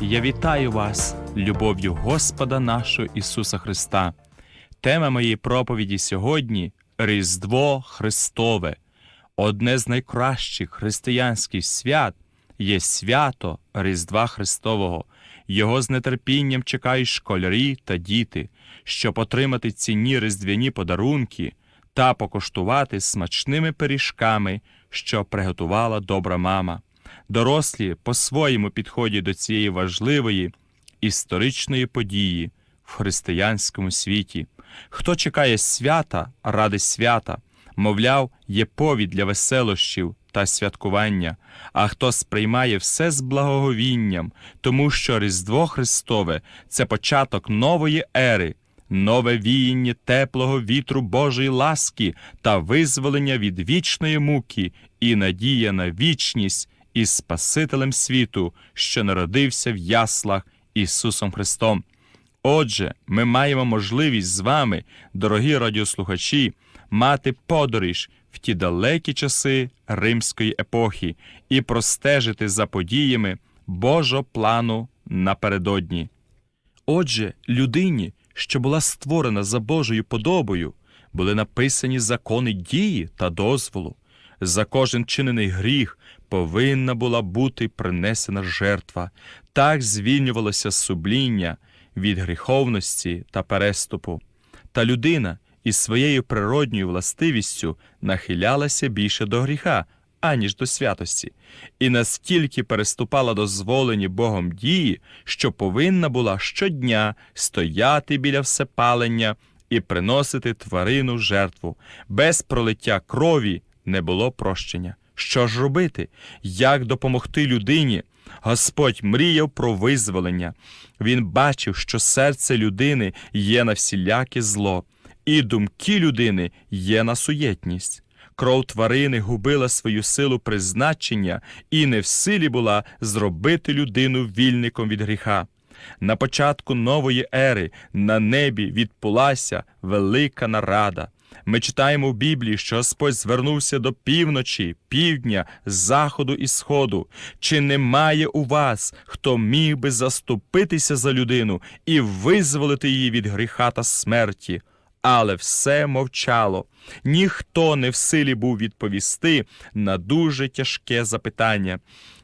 Я вітаю вас любов'ю Господа нашого Ісуса Христа. Тема моєї проповіді сьогодні Різдво Христове. Одне з найкращих християнських свят є свято Різдва Христового. Його з нетерпінням чекають школярі та діти, щоб отримати цінні різдвяні подарунки та покуштувати смачними пиріжками, що приготувала добра мама. Дорослі по-своєму підходять до цієї важливої історичної події в християнському світі. Хто чекає свята ради свята, мовляв, є повід для веселощів та святкування, а хто сприймає все з благоговінням, тому що Різдво Христове це початок нової ери, нове віяння теплого вітру Божої ласки та визволення від вічної муки і надія на вічність із Спасителем світу, що народився в яслах Ісусом Христом. Отже, ми маємо можливість з вами, дорогі радіослухачі, мати подорож в ті далекі часи римської епохи і простежити за подіями Божого плану напередодні. Отже, людині, що була створена за Божою подобою, були написані закони дії та дозволу. За кожен чинений гріх повинна була бути принесена жертва, так звільнювалося субління від гріховності та переступу. Та людина із своєю природньою властивістю нахилялася більше до гріха, аніж до святості, і настільки переступала дозволені Богом дії, що повинна була щодня стояти біля всепалення і приносити тварину жертву. Без пролиття крові не було прощення. Що ж робити? Як допомогти людині? Господь мріяв про визволення. Він бачив, що серце людини є на всіляке зло, і думки людини є на суєтність. Кров тварини губила свою силу призначення і не в силі була зробити людину вільником від гріха. На початку нової ери на небі відбулася велика нарада. Ми читаємо в Біблії, що Господь звернувся до півночі, півдня, заходу і сходу. Чи немає у вас, хто міг би заступитися за людину і визволити її від гріха та смерті? Але все мовчало. Ніхто не в силі був відповісти на дуже тяжке запитання.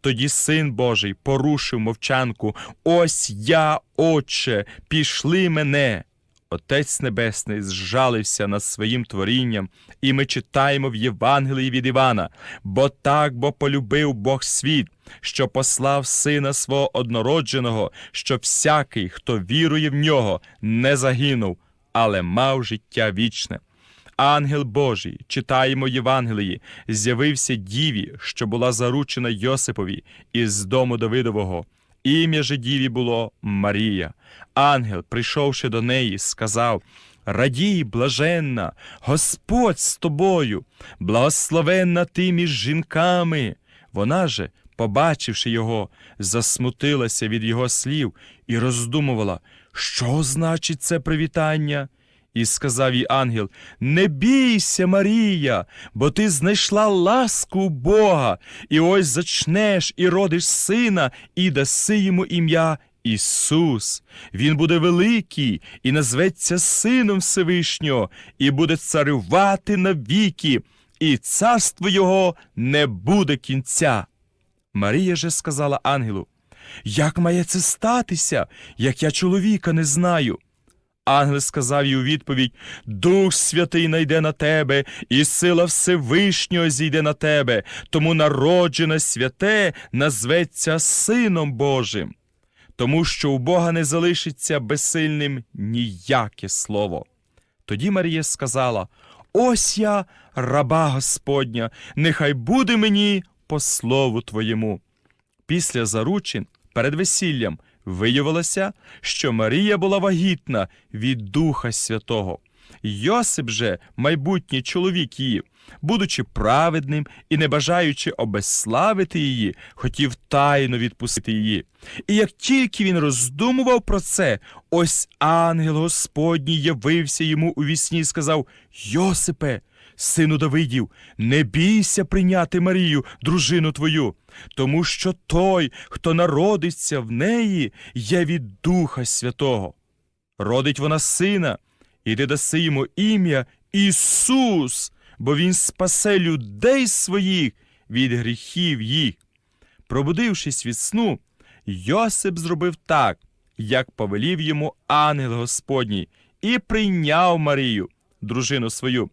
Тоді син Божий порушив мовчанку. Ось я, Отче, пішли мене. Отець Небесний зжалився над своїм творінням, і ми читаємо в Євангелії від Івана, бо так бо полюбив Бог світ, що послав сина свого однородженого, що всякий, хто вірує в нього, не загинув, але мав життя вічне. Ангел Божий, читаємо Євангелії, з'явився діві, що була заручена Йосипові із дому Давидового. Ім'я же діві було Марія. Ангел, прийшовши до неї, сказав: Радій, блаженна, Господь з тобою, благословенна ти між жінками. Вона же, побачивши його, засмутилася від його слів і роздумувала, що значить це привітання. І сказав їй ангел: Не бійся, Марія, бо ти знайшла ласку Бога, і ось зачнеш і родиш сина, і даси йому ім'я Ісус. Він буде великий і назветься Сином Всевишнього, і буде царювати навіки, і царство Його не буде кінця. Марія же сказала ангелу: Як має це статися, як я чоловіка не знаю? Ангел сказав їй у відповідь: Дух Святий найде на тебе, і сила Всевишнього зійде на тебе, тому народжене святе назветься Сином Божим, тому що у Бога не залишиться безсильним ніяке слово. Тоді Марія сказала: Ось я, раба Господня, нехай буде мені по слову твоєму. Після заручин перед весіллям виявилося, що Марія була вагітна від Духа Святого. Йосип же, майбутній чоловік її, будучи праведним і не бажаючи обезславити її, хотів тайно відпустити її. І як тільки він роздумував про це, ось ангел Господній явився йому у вісні і сказав: Йосипе, сину Давидів, не бійся прийняти Марію, дружину твою, тому що той, хто народиться в неї, є від Духа Святого. Родить вона сина, і ти даси йому ім'я Ісус, бо Він спасе людей своїх від гріхів їх. Пробудившись від сну, Йосип зробив так, як повелів йому ангел Господній, і прийняв Марію, дружину свою,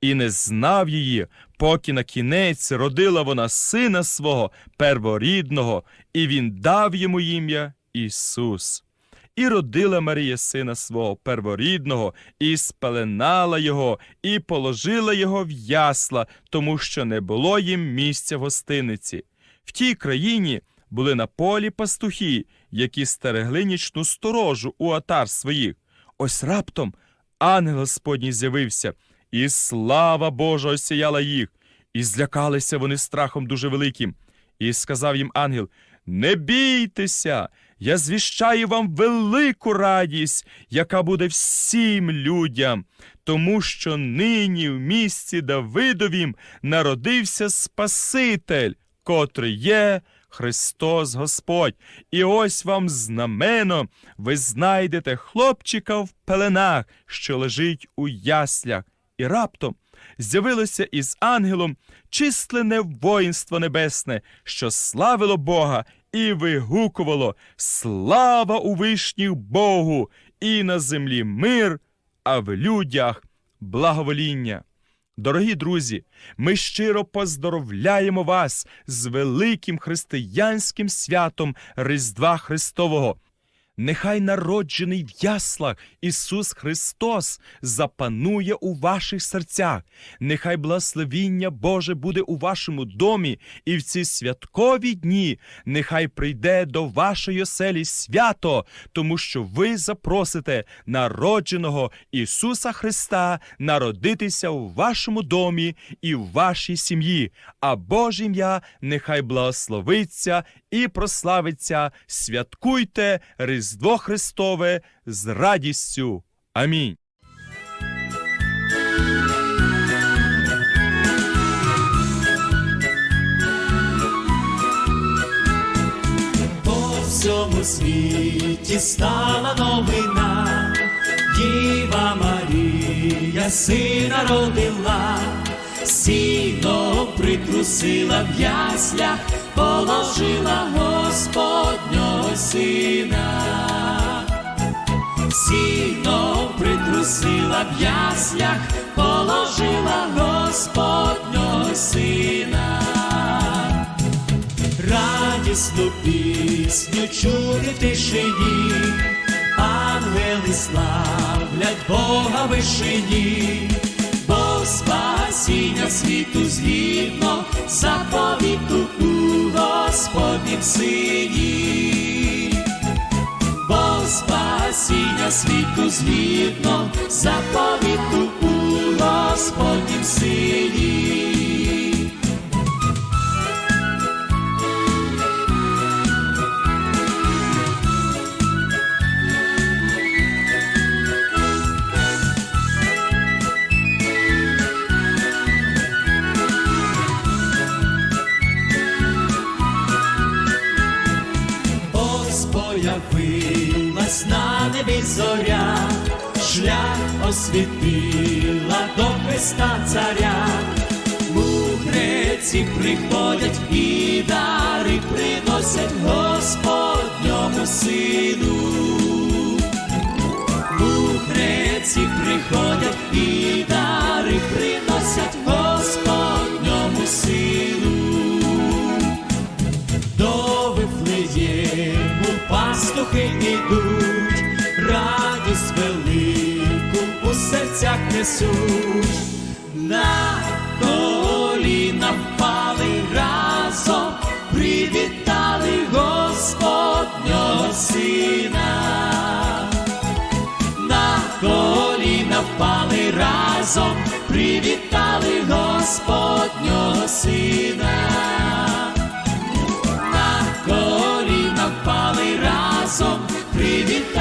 і не знав її, поки на кінець родила вона сина свого перворідного, і він дав йому ім'я Ісус. І родила Марія сина свого перворідного, і спеленала його, і положила його в ясла, тому що не було їм місця в гостиниці. В тій країні були на полі пастухи, які стерегли нічну сторожу у отар своїх. Ось раптом ангел Господній з'явився, і слава Божа осяяла їх, і злякалися вони страхом дуже великим. І сказав їм ангел: Не бійтеся, я звіщаю вам велику радість, яка буде всім людям, тому що нині в місті Давидовім народився Спаситель, котрий є Христос Господь. І ось вам знамено, ви знайдете хлопчика в пеленах, що лежить у яслях. І раптом з'явилося із ангелом численне воїнство небесне, що славило Бога і вигукувало Слава у вишніх Богу, і на землі мир, а в людях благовоління. Дорогі друзі, ми щиро поздоровляємо вас з великим християнським святом Різдва Христового. Нехай народжений в яслах Ісус Христос запанує у ваших серцях. Нехай благословіння Боже буде у вашому домі, і в ці святкові дні нехай прийде до вашої оселі свято, тому що ви запросите народженого Ісуса Христа народитися у вашому домі і в вашій сім'ї. А Боже ім'я нехай благословиться і прославиться. Святкуйте Різдво Христове з радістю. Амінь. По всьому світі стала новина, Діва Марія сина родила, сіно притрусила в яслях, положила Господнього сина, сіно притрусила в яслях, положила Господнього сина. Радісну пісню чути тишині, ангели славлять Бога вишині, бо спасіння світу згідно спасіння світу згідно заповіту у Господнім сині. Освітила до Христа царя. Мудреці приходять і дари приносять Господньому сину. Мудреці приходять і дари приносять Ісус, на коліна впали разом, привітали Господнього Сина, на коліна впали разом, привітали Господнього Сина, на коліна впали разом, привітали.